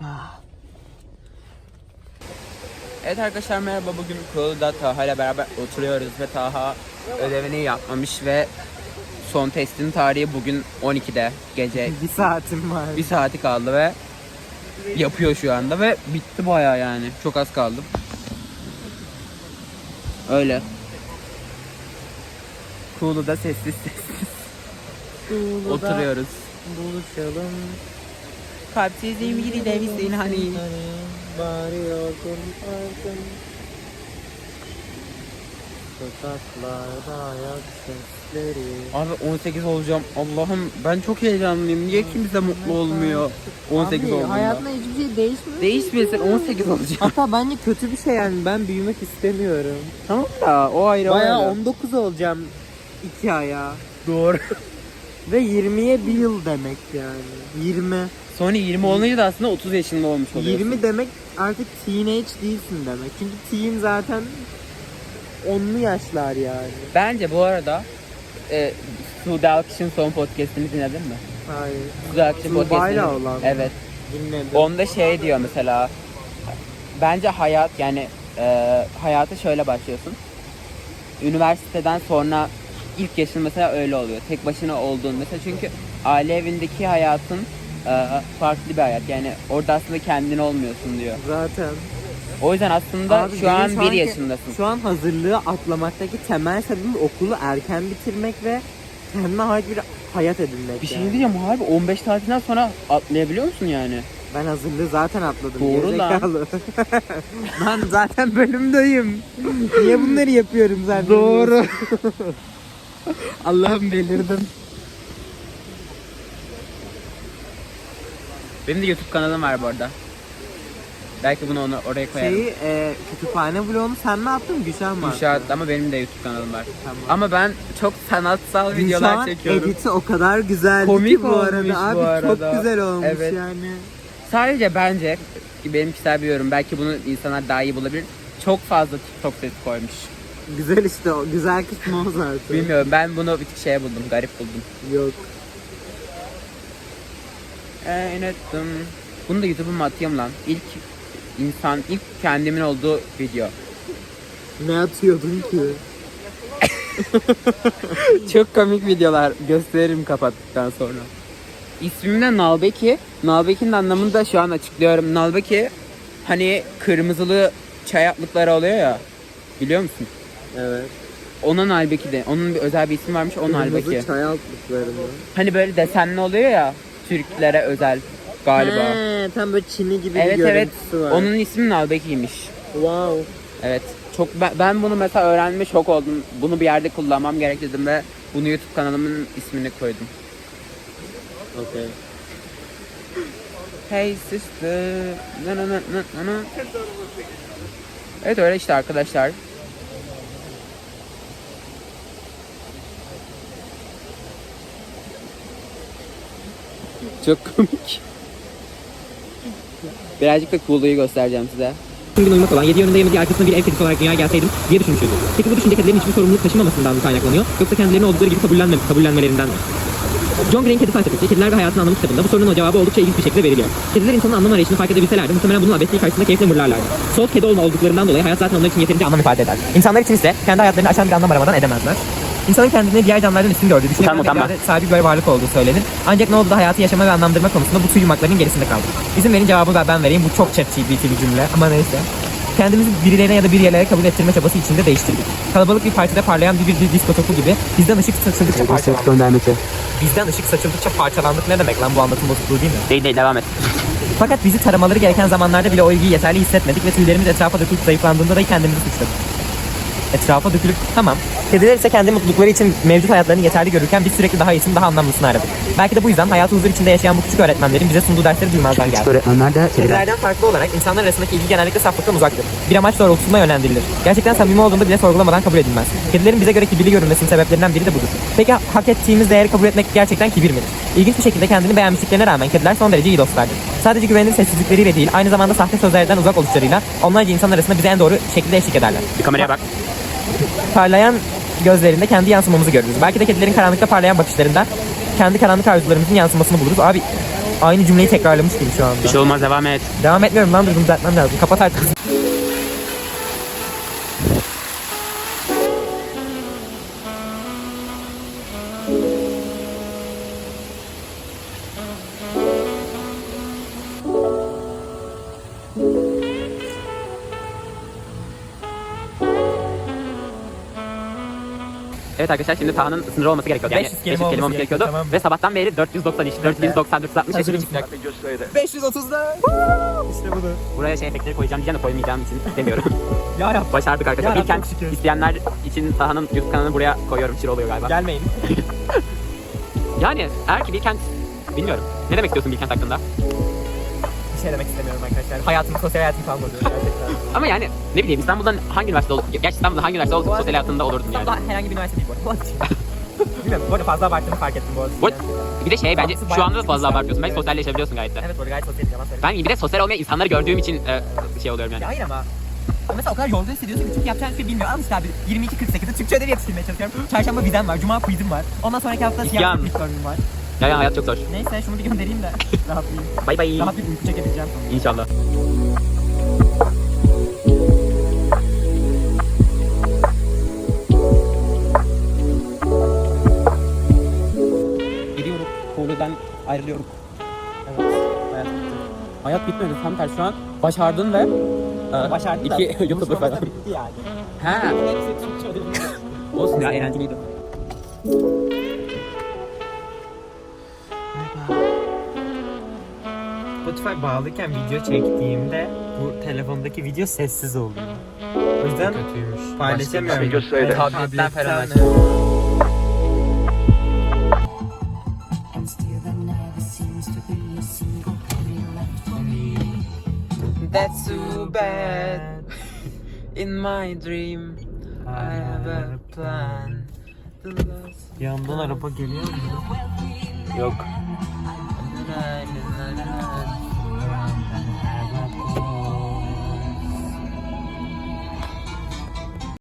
Merhaba. Evet arkadaşlar merhaba bugün Kulu'da Taha ile beraber oturuyoruz ve Taha ödevini yapmamış ve son testin tarihi bugün 12'de gece Bir saatim var. bir saati kaldı ve yapıyor şu anda ve bitti baya yani çok az kaldı. Öyle. Kulu'da sessiz sessiz Kulu'da oturuyoruz. Buluşalım. Kalpsizliğim biri de misin hani. Bağırıyordum ardın. Sokaklarda ayak sesleri. Abi 18 olacağım. Allah'ım ben çok heyecanlıyım. Niye kimse mutlu olmuyor 18 Abi olduğunda? hayatında hiçbir şey değişmiyor. Değişmesin 18 olacağım. Hatta bence kötü bir şey yani ben büyümek istemiyorum. tamam da o ayrı o Baya ayrı. 19 olacağım 2 aya. Doğru. Ve 20'ye bir yıl demek yani. 20. Sonra 20 olunca da aslında 30 yaşında olmuş oluyorsun. 20 demek artık teenage değilsin demek. Çünkü teen zaten onlu yaşlar yani. Bence bu arada e, Sude Akış'ın son podcastini dinledin mi? Hayır. Sude Tuğba'yla podcastini. olan. Evet. Dinledim. Onda şey diyor mesela. Bence hayat yani e, hayata şöyle başlıyorsun. Üniversiteden sonra ilk yaşın mesela öyle oluyor. Tek başına olduğun mesela çünkü aile evindeki hayatın farklı bir hayat. Yani orada aslında kendin olmuyorsun diyor. Zaten. O yüzden aslında Abi şu benim an bir anki- yaşındasın. Şu an hazırlığı atlamaktaki temel sebebim okulu erken bitirmek ve kendine ait bir hayat edinmek. Bir şey yani. diyeceğim abi 15 tatilden sonra atlayabiliyor musun yani? Ben hazırlığı zaten atladım. Doğru lan. gerizekalı. ben zaten bölümdeyim. Niye bunları yapıyorum zaten? Doğru. Allah'ım belirdim. Benim de YouTube kanalım var bu arada. Belki bunu onu oraya koyarım. Şeyi e, kütüphane vlogunu sen mi attın Gülşen mi attı? Gülşah ama benim de YouTube kanalım var. Tamam. Ama ben çok sanatsal videolar çekiyorum. editi o kadar güzeldi Komik ki bu olmuş arada. bu Abi arada. çok güzel olmuş Evet. yani. Sadece bence benim kişisel bir yorum. Belki bunu insanlar daha iyi bulabilir. Çok fazla TikTok sesi koymuş. Güzel işte o. Güzel kısmı o zaten. Bilmiyorum ben bunu bir şey buldum. Garip buldum. Yok. Ee, unuttum. Bunu da YouTube'uma atayım lan. İlk insan, ilk kendimin olduğu video. Ne atıyordun ki? Çok komik videolar gösteririm kapattıktan sonra. İsmim de Nalbeki. Nalbeki'nin anlamını da şu an açıklıyorum. Nalbeki hani kırmızılı çay atlıkları oluyor ya. Biliyor musun? Evet. Onun Nalbeki de. Onun bir özel bir ismi varmış. O Nalbeki. Kırmızı çay altlıkları mı? Hani böyle desenli oluyor ya. Türklere özel galiba. He, tam böyle çini gibi evet bir evet. görüntüsü var. Onun ismi Nalbeki'ymiş. Wow. Evet. Çok ben, ben bunu mesela öğrenme şok oldum. Bunu bir yerde kullanmam gerek dedim ve bunu YouTube kanalımın ismini koydum. Okay. Hey sister. Evet öyle işte arkadaşlar. Çok komik. Birazcık da cool'luğu göstereceğim size. Gün uyumak olan, 7 yönünde yemediği arkasında bir ev kedisi olarak dünyaya gelseydim diye düşünmüştü. Peki bu düşünce kedilerin hiçbir sorumluluk taşımamasından mı kaynaklanıyor? Yoksa kendilerini oldukları gibi kabullenme, kabullenmelerinden mi? John Gray'in Kedi Felsefesi, Kediler ve Hayatın Anlamı kitabında bu sorunun cevabı oldukça ilginç bir şekilde veriliyor. Kediler insanın anlam arayışını fark edebilselerdi muhtemelen bunun abesliği karşısında keyifle mırlarlardı. Soğuk kedi olma olduklarından dolayı hayat zaten onlar için yeterince anlam ifade eder. İnsanlar için ise kendi hayatlarını aşan bir anlam aramadan edemezler. İnsanın kendini diğer canlılardan üstün gördüğü, düşünebilen ve utanma. irade sahibi bir varlık olduğu söylenir. Ancak ne oldu da hayatı yaşama ve anlamlandırma konusunda bu tüy yumakların gerisinde kaldı. İzin verin cevabı da ben vereyim. Bu çok ChatGPT bir cümle ama neyse. Kendimizi birilerine ya da bir yerlere kabul ettirme çabası içinde değiştirdik. Kalabalık bir partide parlayan bir, bir, bir disko topu gibi bizden ışık saçıldıkça parçalandık. Bizden ışık saçıldıkça parçalandık ne demek lan bu anlatım bozukluğu değil mi? Değil değil devam et. Fakat bizi taramaları gereken zamanlarda bile o ilgiyi yeterli hissetmedik ve tüylerimiz etrafa dökülüp zayıflandığında da kendimizi suçladık. Etrafa dökülüp tamam. Kediler ise kendi mutlulukları için mevcut hayatlarını yeterli görürken biz sürekli daha iyisini daha anlamlısını aradık. Belki de bu yüzden hayatı huzur içinde yaşayan bu küçük öğretmenlerin bize sunduğu dersleri duymazdan geldi. Öğretmenler de Kedilerden farklı olarak insanlar arasındaki ilgi genellikle saflıktan uzaktır. Bir amaç doğrultusunda yönlendirilir. Gerçekten samimi olduğunda bile sorgulamadan kabul edilmez. Kedilerin bize göre kibirli görünmesinin sebeplerinden biri de budur. Peki hak ettiğimiz değeri kabul etmek gerçekten kibir midir? İlginç bir şekilde kendini beğenmişliklerine rağmen kediler son derece iyi dostlardır. Sadece güvenilir sessizlikleriyle değil, aynı zamanda sahte sözlerden uzak oluşlarıyla onlarca insan arasında bize en doğru şekilde eşlik ederler. Bir kameraya bak. Parlayan gözlerinde kendi yansımamızı görürüz. Belki de kedilerin karanlıkta parlayan bakışlarında kendi karanlık arzularımızın yansımasını buluruz. Abi Aynı cümleyi tekrarlamış gibi şu anda. Bir şey olmaz devam et. Devam etmiyorum lan dur bunu düzeltmem lazım. Kapat artık. Evet arkadaşlar şimdi Taha'nın sınırı olması gerekiyordu. Yani 500 500 kelime olması olması gerekiyordu. gerekiyor, tamam. Ve sabahtan beri 490 iş, 490, 460 Hazırım. çıkacak. 530'da. işte bu da. Buraya şey efektleri koyacağım diyeceğim de koymayacağım için demiyorum. Ya yap. Başardık arkadaşlar. Ya, şükür. isteyenler için Taha'nın YouTube kanalını buraya koyuyorum. Şir oluyor galiba. Gelmeyin. Yani eğer ki Bilkent bilmiyorum. Ne demek istiyorsun Bilkent hakkında? Şey demek istemiyorum arkadaşlar. Hayatım, sosyal hayatım kalmadı gerçekten. Ama yani ne bileyim İstanbul'dan hangi üniversite ol Gerçi İstanbul'da hangi üniversite olsa sosyal hayatında olurdun yani. İstanbul'da herhangi bir üniversite değil bu arada. Bilmiyorum. Bu arada fazla abarttığımı fark ettim bu arada. Bu bir de şey bence şu anda da fazla abartıyorsun. Belki sosyalleşebiliyorsun gayet de. Evet bu arada gayet sosyal yalan söylüyorum. Ben bir de sosyal olmayan insanları gördüğüm için e, şey oluyorum yani. Ya hayır ama. Mesela o kadar yolda hissediyorsun ki çünkü yapacağın hiçbir şey bilmiyor. Al işte abi 22.48'de Türkçe ödevi yetiştirmeye çalışıyorum. Çarşamba vizem var, cuma quizim var. Ondan sonraki hafta siyah var. Ya, ya hayat çok zor. Neyse şunu bir göndereyim de rahatlayayım. Bay bay. Rahat bir uyku çekebileceğim. İnşallah. Gidiyoruz. Koğlu'dan ayrılıyoruz. Evet. Hayat bitti. Hayat bitmedi. Tam tersi şu an başardın ve e, Başardım da. iki YouTuber falan. bitti yani. Ha. Olsun ya eğlenceliydi. Spotify bağlıyken video çektiğimde bu telefondaki video sessiz oluyor. O yüzden paylaşamıyorum. Evet, Tabletten falan tabletten, And still there never seems to be a single penny left for me. That's too bad. In my dream, I have a plan. Yandan araba geliyor mu? Yok.